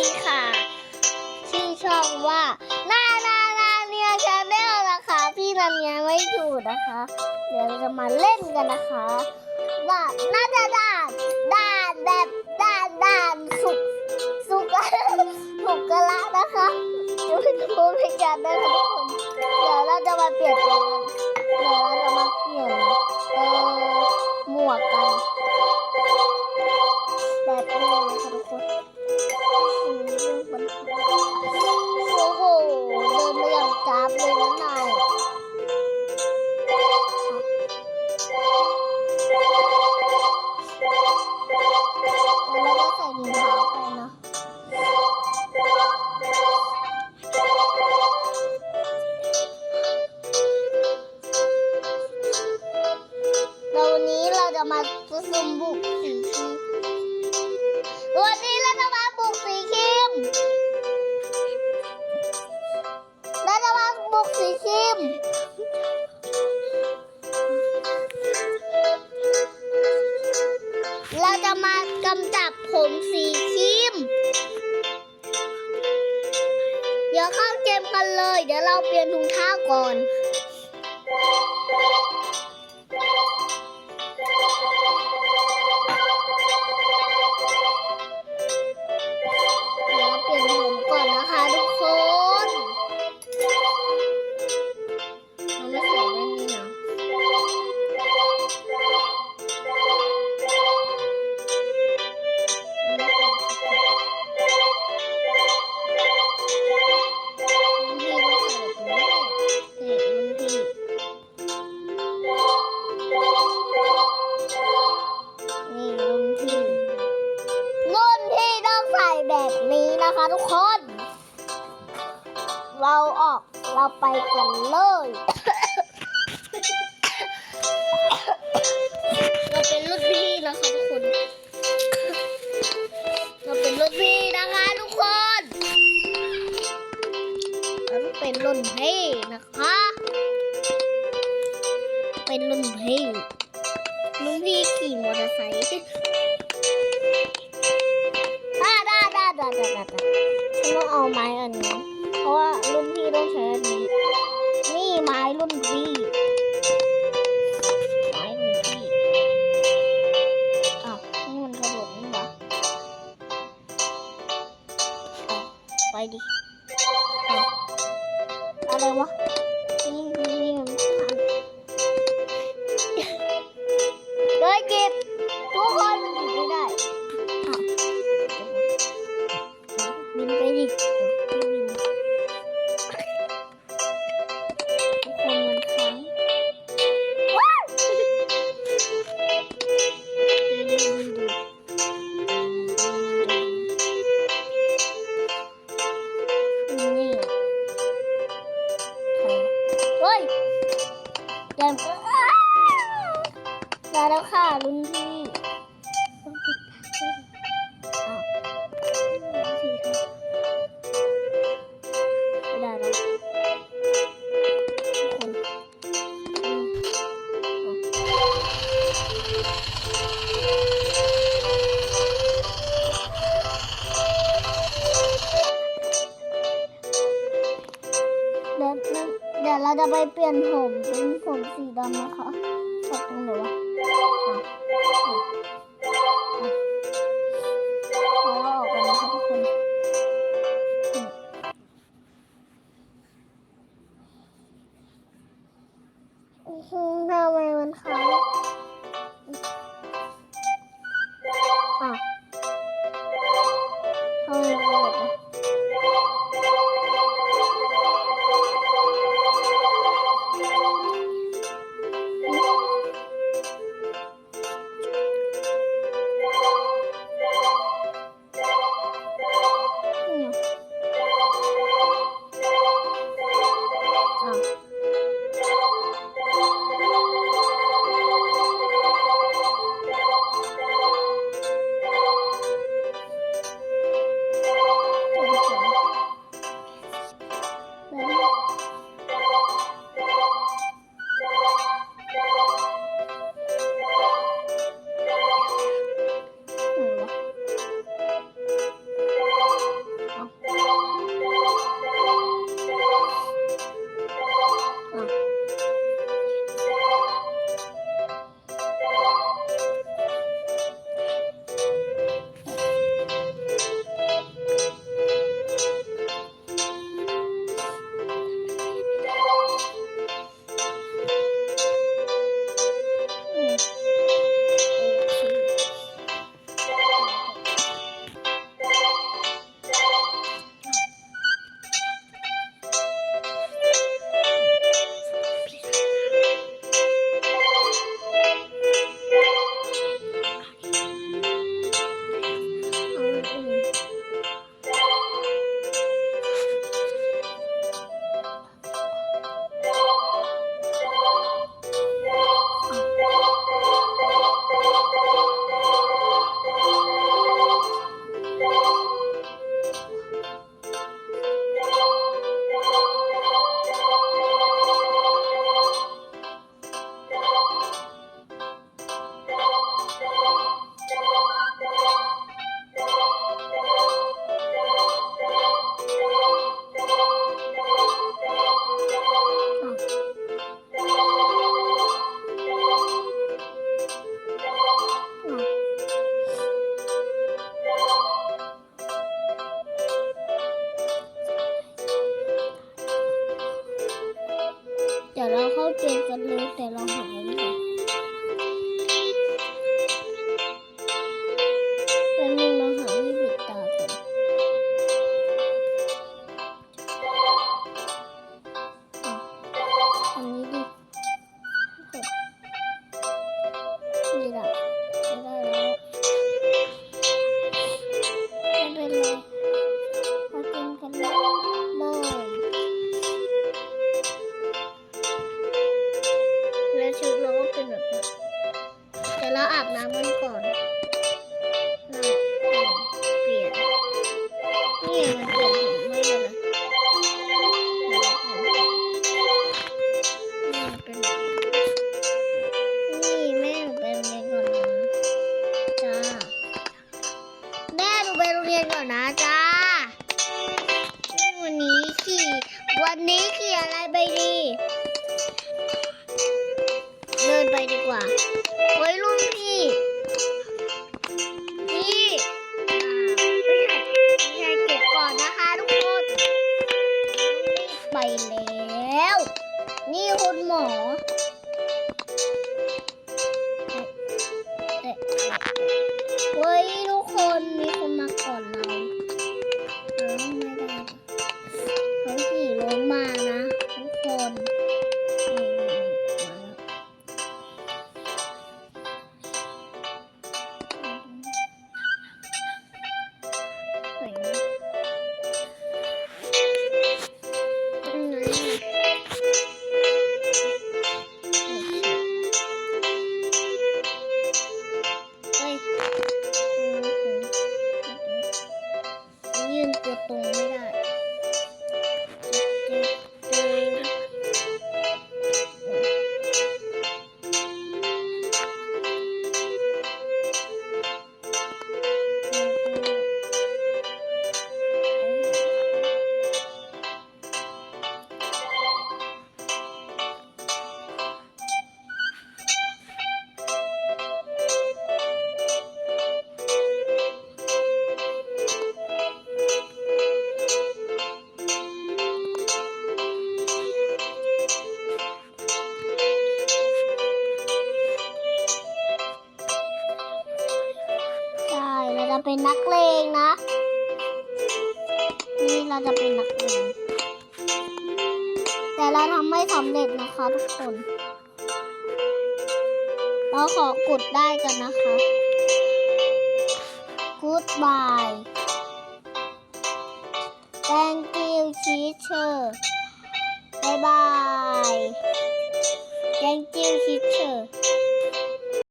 ดีค่ะ ชื่อช่องว่านานานาเนียชาแนลนะคะ พี่นันเนียไม่ถูกนะคะ เดี๋ยวเราจะมาเล่นกันนะคะว่าน่าจะด่านด่านแบบด่านด่านสุกสุกสุกกะละนะคะเดี๋ยวจะพูดให้กันนะคะทุกคนเดี๋ยวเราจะมาเปลี่ยนกันเดี๋ยวเราจะมาเปลี่ยนเออหมวกกัน จะมาสุ่มบุกสีชีวันนี้เราจะมาบุกสีครีมเราจะมาบุกสีครีมเราจะมากำจับผมสีครีมเดี๋ยวเข้าเกมกันเลย เดี๋ยวเราเปลี่ยนถุงเท้าก่อน ไปกันเลยเราเป็นรุ่นพี่นะคะทุกคน เราเป็นรุ่นพี่นะคะทุกคนเราต้องเป็นรุ่นพี่นะคะ เป็นรุ่นพี่รุ่นพี่ขี่มอเตอร์ไซค์ ดิอ้าอะไรวะนี่นี่นี่มันผ่านเดินเก็บทุกคนมันหยิบไม่ได้บินไปดิ แกมได้แล้วค่ะรุ่นพี่ ไปเปลี่ยนผมเป็นผมสีดำนะคะตกตรงไหนว นี่แม่ไปโรงเรียนก่อนนะจ้าแม่ไปโรงเรียนก่อนนะจ้าวันนี้ขี่วันนี้ขี่อะไรไปดี 哦 เป็นนักเลงนะ นี่เราจะเป็นนักเลง แต่เราทำไม่สำเร็จนะคะทุกคน เราขอกดได้กันนะคะ Goodbye Thank you teacher Bye bye Thank you teacher